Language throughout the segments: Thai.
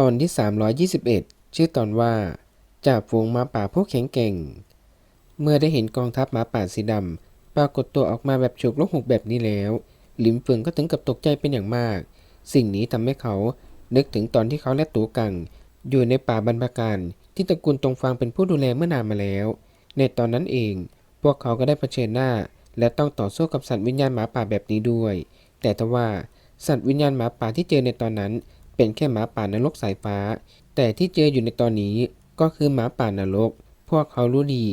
ตอนที่ 321 ชื่อตอนว่าจ่าฝูงหมาป่าพวกแข็งเก่ง เมื่อได้เห็นกองทัพหมาป่าสีดำปรากฏตัวออกมาแบบฉุกลกหกแบบนี้แล้วหลิมเฟิงก็ถึงกับตกใจเป็นอย่างมาก สิ่งนี้ทำให้เขานึกถึงตอนที่เขาและตูกัง อยู่ในป่าบรรพการที่ตระกูลตรงฟางเป็นผู้ดูแลเมื่อนานมาแล้ว ในตอนนั้นเอง พวกเขาก็ได้เผชิญหน้า และต้องต่อสู้กับสัตว์วิญญาณหมาป่าแบบนี้ด้วย แต่ทว่าสัตว์วิญญาณหมาป่าที่เจอในตอนนั้น เป็นแค่หมาป่านรกสายฟ้า แต่ที่เจออยู่ในตอนนี้ก็คือหมาป่านรก พวกเขารู้ดี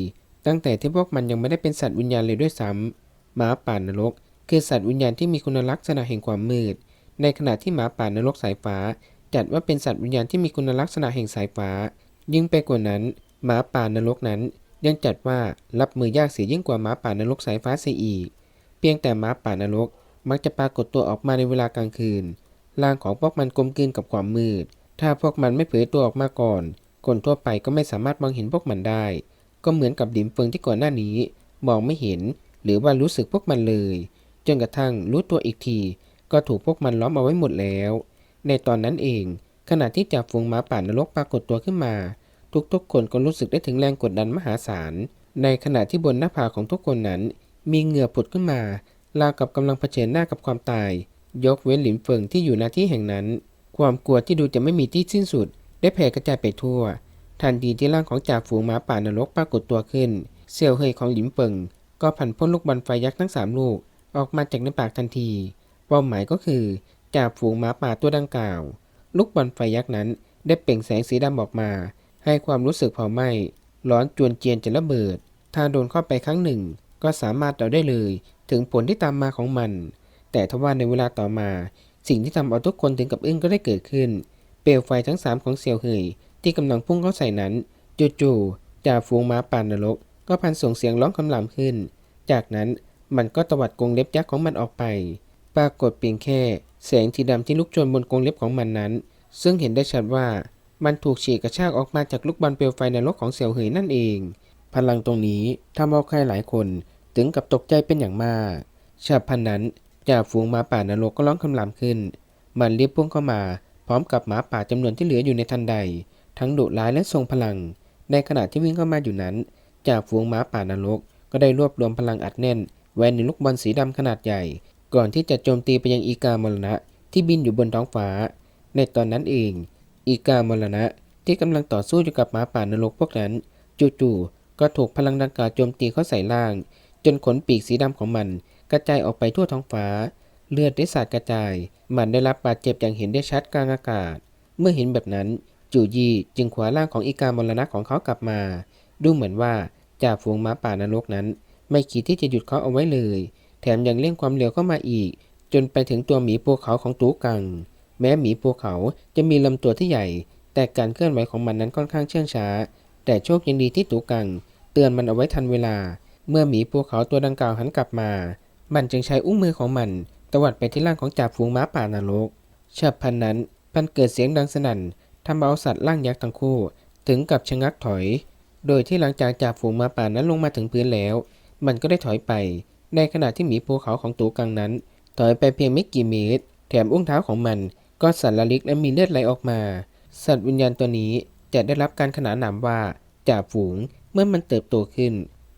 ตั้งแต่ที่พวกมันยังไม่ได้เป็นสัตว์วิญญาณเลยด้วยซ้ำหมาป่านรก คือสัตว์วิญญาณที่มีคุณลักษณะแห่งความมืด ในขณะที่หมาป่านรกสายฟ้า จัดว่าเป็นสัตว์วิญญาณที่มีคุณลักษณะแห่งสายฟ้า ยิ่งไปกว่านั้น หมาป่านรกนั้น ยังจัดว่ารับมือยากเสียยิ่งกว่าหมาป่านรกสายฟ้าเสียอีก เพียงแต่หมาป่านรกมักจะปรากฏตัวออกมาในเวลากลางคืน ร่างของพวกมันกลมกลืนกับความมืด ถ้าพวกมันไม่เผยตัวออกมาก่อน คนทั่วไปก็ไม่สามารถมองเห็นพวกมันได้ ก็เหมือนกับดิมเฟิงที่ก่อนหน้านี้ มองไม่เห็น หรือว่ารู้สึกพวกมันเลย จนกระทั่งรู้ตัวอีกที ก็ถูกพวกมันล้อมเอาไว้หมดแล้ว ในตอนนั้นเอง ขณะที่จ่าฝูงหมาป่านรกปรากฏตัวขึ้นมา ทุกๆ คนก็รู้สึกได้ถึงแรงกดดันมหาศาล ในขณะที่บนหน้าผาของทุกคนนั้น มีเหงื่อผุดขึ้นมาราวกับกำลังเผชิญหน้ากับความตาย ยกเว้นหลินเฟิงที่อยู่ณที่แห่งนั้น ความกลัวที่ดูจะไม่มีที่สิ้นสุด ได้แผ่กระจายไปทั่ว ทันทีที่ร่างของจ่าฝูงหมาป่านรกปรากฏตัวขึ้น เซี่ยวเฮยของหลินเฟิงก็ผันพ่นลูกบอลไฟยักษ์ทั้งสามลูก ออกมาจากในปากทันที เป้าหมายก็คือจ่าฝูงหมาป่าตัวดังกล่าว ลูกบอลไฟยักษ์นั้นได้เปล่งแสงสีดำออกมา ให้ความรู้สึกเผาไหม้ร้อนจวนเจียนจะระเบิด ถ้าโดนเข้าไปครั้งหนึ่ง ก็สามารถเดาได้เลย ถึงผลที่ตามมาของมัน แต่ทว่าในเวลาต่อมา สิ่งที่ทำเอาทุกคนถึงกับอึ้งก็ได้เกิดขึ้น เปลวไฟทั้งสามของเซียวเฮยที่กำลังพุ่งเข้าใส่นั้นจู่ๆจ่าฝูงม้าป่านนรก ก็พันส่งเสียงร้องคำรามขึ้น จากนั้นมันก็ตวัดกรงเล็บยักษ์ของมันออกไป ปรากฏเพียงแค่ แสงสีดำที่ลุกโชนบนกรงเล็บของมันนั้น ซึ่งเห็นได้ชัดว่ามันถูกฉีกกระชากออกมาจากลูกบอลเปลวไฟในรกของเสี่ยวเหยนั่นเอง พลังตรงนี้ทำเอาใครหลายคนถึงกับตกใจเป็นอย่างมากชาพันนั้น จ่าฝูงหมาป่านรกก็ร้องคำรามขึ้น มันรีบพุ่งเข้ามา พร้อมกับหมาป่าจำนวนที่เหลืออยู่ในทันใด ทั้งดุร้ายและทรงพลัง ในขณะที่วิ่งเข้ามาอยู่นั้นจ่าฝูงหมาป่านรกก็ได้รวบรวมพลังอัดแน่นไว้ในลูกบอลสีดำขนาดใหญ่ ก่อนที่จะโจมตีไปยังอีกามรณะ ที่บินอยู่บนท้องฟ้า ในตอนนั้นเอง อีกามรณะที่กำลังต่อสู้อยู่กับหมาป่านรกพวกนั้น จู่ๆก็ถูกพลังดังกล่าวโจมตีเข้าใส่ล่าง จนขนปีกสีดำของมัน กระจายออกไปทั่วท้องฟ้า เลือดได้สาดกระจาย มันได้รับบาดเจ็บอย่างเห็นได้ชัดกลางอากาศ เมื่อเห็นแบบนั้น จูยีจึงขวาร่างของอีกามรณะของเขากลับมา ดูเหมือนว่าจ่าฝูงหมาป่านรกนั้น ไม่คิดที่จะหยุดเขาเอาไว้เลย แถมยังเร่งความเร็วเข้ามาอีก จนไปถึงตัวหมีภูเขาของตูกัง แม้หมีภูเขาจะมีลำตัวที่ใหญ่ แต่การเคลื่อนไหวของมันนั้นค่อนข้างเชื่องช้า แต่โชคยังดีที่ตูกัง เตือนมันเอาไว้ทันเวลา เมื่อหมีภูเขาตัวดังกล่าวหันกลับมา มันจึงใช้อุ้งมือของมันตวัดไปที่ร่างของจ่าฝูงม้าป่านรกฉับพันนั้นพันเกิดเสียงดังสนั่นทำเอาสัตว์ร่างยักษ์ทั้งคู่ ถึงกับชะงักถอย โดยที่หลังจากจ่าฝูงม้าป่านั้นลงมาถึงพื้นแล้ว มันก็ได้ถอยไป ในขณะที่หมีภูเขาของตูกังนั้น ถอยไปเพียงไม่กี่เมตร แถมอุ้งเท้าของมัน ก็สั่นระลิกและมีเลือดไหลออกมา สัตว์วิญญาณตัวนี้จะได้รับการขนานนามว่าจ่าฝูงเมื่อมันเติบโตขึ้น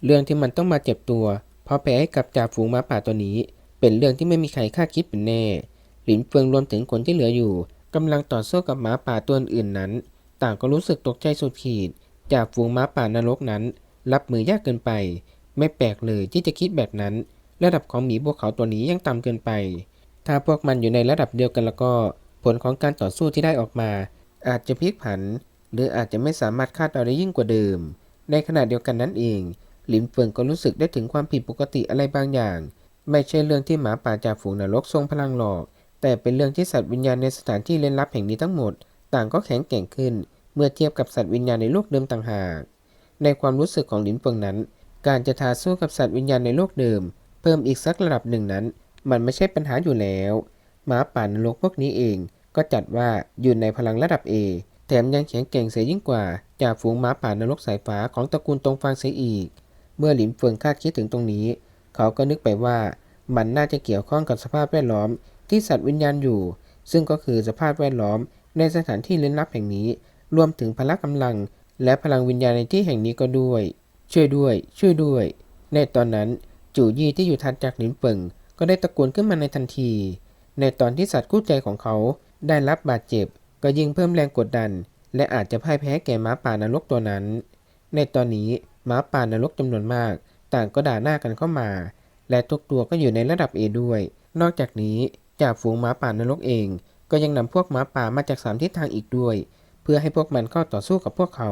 เรื่องที่มันต้องมาเจ็บตัว เพราะแพ้ให้กับจ่าฝูงม้าป่าตัวนี้ เป็นเรื่องที่ไม่มีใครคาดคิดเป็นแน่ หลินเฟิงรวมถึงคนที่เหลืออยู่กำลังต่อสู้กับหมาป่าตัวอื่นนั้น ต่างก็รู้สึกตกใจสุดขีด จากฝูงม้าป่านรกนั้น รับมือยากเกินไป ไม่แปลกเลยที่จะคิดแบบนั้น ระดับของหมีพวกเขาตัวนี้ยังต่ำเกินไป ถ้าพวกมันอยู่ในระดับเดียวกันแล้วก็ ผลของการต่อสู้ที่ได้ออกมา อาจจะพลิกผัน หรืออาจจะไม่สามารถคาดเดาได้ยิ่งกว่าเดิม ในขณะเดียวกันนั้นเอง ลินเฟิงก็รู้สึกได้ถึงความผิดปกติอะไรบางอย่าง ไม่ใช่เรื่องที่หมาป่าจากฝูงนรกทรงพลังหรอก แต่เป็นเรื่องที่สัตว์วิญญาณในสถานที่เล่นลับแห่งนี้ทั้งหมด ต่างก็แข็งแกร่งขึ้น เมื่อเทียบกับสัตว์วิญญาณในโลกเดิมต่างหาก ในความรู้สึกของหลินเฟิงนั้น การจะทาสู้กับสัตว์วิญญาณในโลกเดิม เพิ่มอีกสักระดับหนึ่งนั้น มันไม่ใช่ปัญหาอยู่แล้วหมาป่านรกพวกนี้เองก็จัดว่าอยู่ในพลังระดับ A แถมยังแข็งแกร่งเสียยิ่งกว่า จากฝูงหมาป่านรกสายฟ้าของตระกูลตงฟางเสียอีก เมื่อหลินเฟิงคาดคิดถึงตรงนี้ เขาก็นึกไปว่ามันน่าจะเกี่ยวข้องกับสภาพแวดล้อมที่สัตว์วิญญาณอยู่ ซึ่งก็คือสภาพแวดล้อมในสถานที่ลึกลับแห่งนี้ รวมถึงพละกำลัง และพลังวิญญาณในที่แห่งนี้ก็ด้วย ช่วยด้วย ช่วยด้วย ในตอนนั้นจู่ยี่ที่อยู่ถัดจากหลินเปิงก็ได้ตะโกนขึ้นมาในทันที ในตอนที่สัตว์คู่ใจของเขาได้รับบาดเจ็บ ก็ยิ่งเพิ่มแรงกดดัน และอาจจะพ่ายแพ้แก่ม้าป่านรกตัวนั้น ในตอนนี้ หมาป่านรกจำนวนมาก ต่างก็ด่าหน้ากันเข้ามา และทุกตัวก็อยู่ในระดับ A ด้วย นอกจากนี้จากฝูงหมาป่านรกเอง ก็ยังนำพวกหมาป่ามาจากสามทิศทางอีกด้วย เพื่อให้พวกมันเข้าต่อสู้กับพวกเขา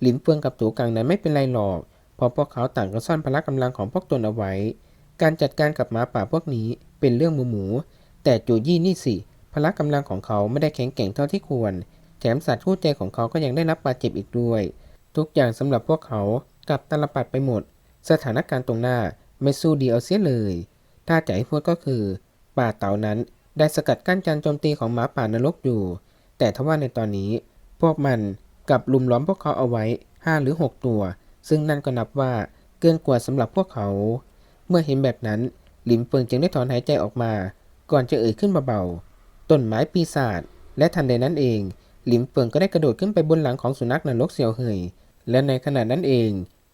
หลินเฟืองกับตูกังนั้นไม่เป็นไรหรอกเพราะพวกเขาต่างก็ซ่อนพละกำลังของพวกตนเอาไว้ การจัดการกับหมาป่าพวกนี้เป็นเรื่องหมูหมู แต่จูยี่นี่สิพละกำลังของเขาไม่ได้แข็งแกร่งเท่าที่ควร แถมสัตว์คู่ใจของเขาก็ยังได้รับบาดเจ็บอีกด้วย ทุกอย่างสำหรับพวกเขากลับตลปัดไปหมด สถานการณ์ตรงหน้าไม่สู้ดีเอาเสียเลย ถ้าจะให้พูดก็คือ ป่าเต่านั้นได้สกัดกั้นการโจมตีของหมาป่านรกอยู่ แต่ทว่าในตอนนี้ พวกมันกลับลุมล้อมพวกเขาเอาไว้ห้าหรือหกตัว ซึ่งนั่นก็นับว่าเกินกว่าสำหรับพวกเขา เมื่อเห็นแบบนั้นหลินเฟิงจึงได้ถอนหายใจออกมา ก่อนจะเอ่ยขึ้นเบาๆต้นไม้ปีศาจและทันใดนั้นเอง หลินเฟิงก็ได้กระโดดขึ้นไปบนหลังของสุนัขนรกเซียวเหยและในขณะนั้นเอง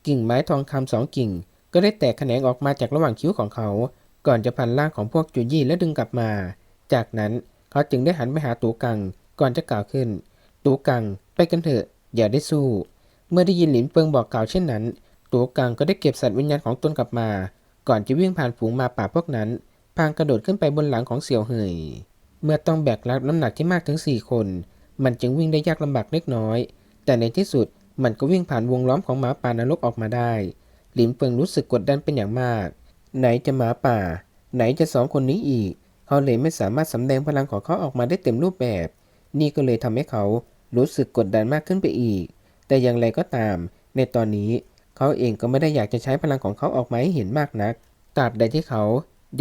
กิ่งไม้ทองคำสองกิ่ง ก็ได้แตกแขนงออกมาจากระหว่างคิ้วของเขา ก่อนจะพันร่างของพวกจูยี่และดึงกลับมา จากนั้นเขาจึงได้หันไปหาตูกัง ก่อนจะกล่าวขึ้น ตูกัง ไปกันเถอะ อย่าได้สู้ เมื่อได้ยินหลินเฟิงบอกกล่าวเช่นนั้น ตูกังก็ได้เก็บสัตว์วิญญาณของตนกลับมา ก่อนจะวิ่งผ่านฝูงมาป่าพวกนั้น พางกระโดดขึ้นไปบนหลังของเสี่ยวเหยเมื่อต้องแบกรับน้ำหนักที่มากถึง 4 คน มันจึงวิ่งได้ยากลำบากเล็กน้อย แต่ในที่สุดมันก็วิ่งผ่านวงล้อมของหมาป่านรกออกมาได้ หลินเฟิงรู้สึกกดดันเป็นอย่างมาก ไหนจะหมาป่า ไหนจะสองคนนี้อีก เขาเลยไม่สามารถสำแดงพลังของเขาออกมาได้เต็มรูปแบบ นี่ก็เลยทำให้เขารู้สึกกดดันมากขึ้นไปอีก แต่อย่างไรก็ตาม ในตอนนี้เขาเองก็ไม่ได้อยากจะใช้พลังของเขาออกมาให้เห็นมากนัก ตราบใดที่เขา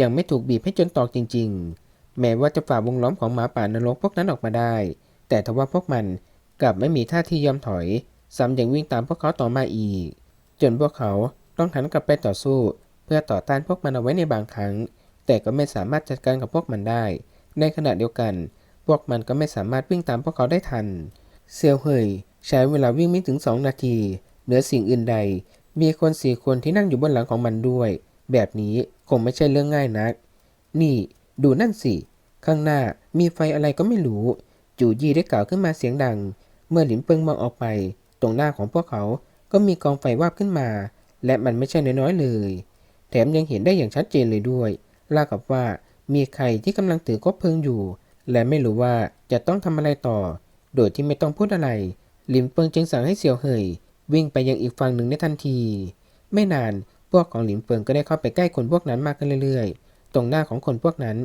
ยังไม่ถูกบีบให้จนตอกจริง ๆ แม้ว่าจะฝ่าวงล้อมของหมาป่านรกพวกนั้นออกมาได้ แต่ทว่าพวกมันกลับไม่มีท่าที่ยอมถอย ซ้ำยังวิ่งตามพวกเขาต่อมาอีก จนพวกเขาต้องหันกลับไปต่อสู้ เพื่อต่อต้านพวกมันเอาไว้ในบางครั้ง แต่ก็ไม่สามารถจัดการกับพวกมันได้ ในขณะเดียวกัน พวกมันก็ไม่สามารถวิ่งตามพวกเขาได้ทัน เซียวเฮยใช้เวลาวิ่งไม่ถึง 2 นาที เหนือสิ่งอื่นใด มีคนสี่คนที่นั่งอยู่บนหลังของมันด้วย แบบนี้คงไม่ใช่เรื่องง่ายนัก นี่ ดูนั่นสิ ข้างหน้ามีไฟอะไรก็ไม่รู้ จู่ยี่ได้กล่าวขึ้นมาเสียงดัง เมื่อหลินเปิงมองออกไป ตรงหน้าของพวกเขาก็มีกองไฟวาบขึ้นมา และมันไม่ใช่น้อยๆเลย แถมยังเห็นได้อย่างชัดเจนเลยด้วยล่ากับว่ามีใครที่กำลังถือคบเพลิงอยู่ และไม่รู้ว่าจะต้องทำอะไรต่อ โดยที่ไม่ต้องพูดอะไร หลินเปิงจึงสั่งให้เสี่ยวเหยวิ่งไปยังอีกฝั่งหนึ่งในทันที ไม่นานพวกของหลินเปิงก็ได้เข้าไปใกล้คนพวกนั้นมากขึ้นเรื่อยๆ ตรงหน้าของคนพวกนั้น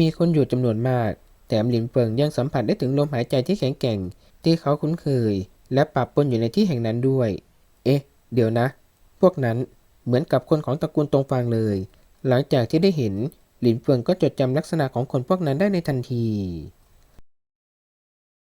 มีคนอยู่จำนวนมาก แถมหลินเปิงยังสัมผัสได้ถึงลมหายใจที่แข็งแกร่ง ที่เขาคุ้นเคย และปะปนอยู่ในที่แห่งนั้นด้วย เอ๊ะ เดี๋ยวนะ พวกนั้นเหมือนกับคนของตระกูลตรงฟางเลย หลังจากที่ได้เห็นหลินเฟิงก็จดจำลักษณะของคนพวกนั้นได้ในทันที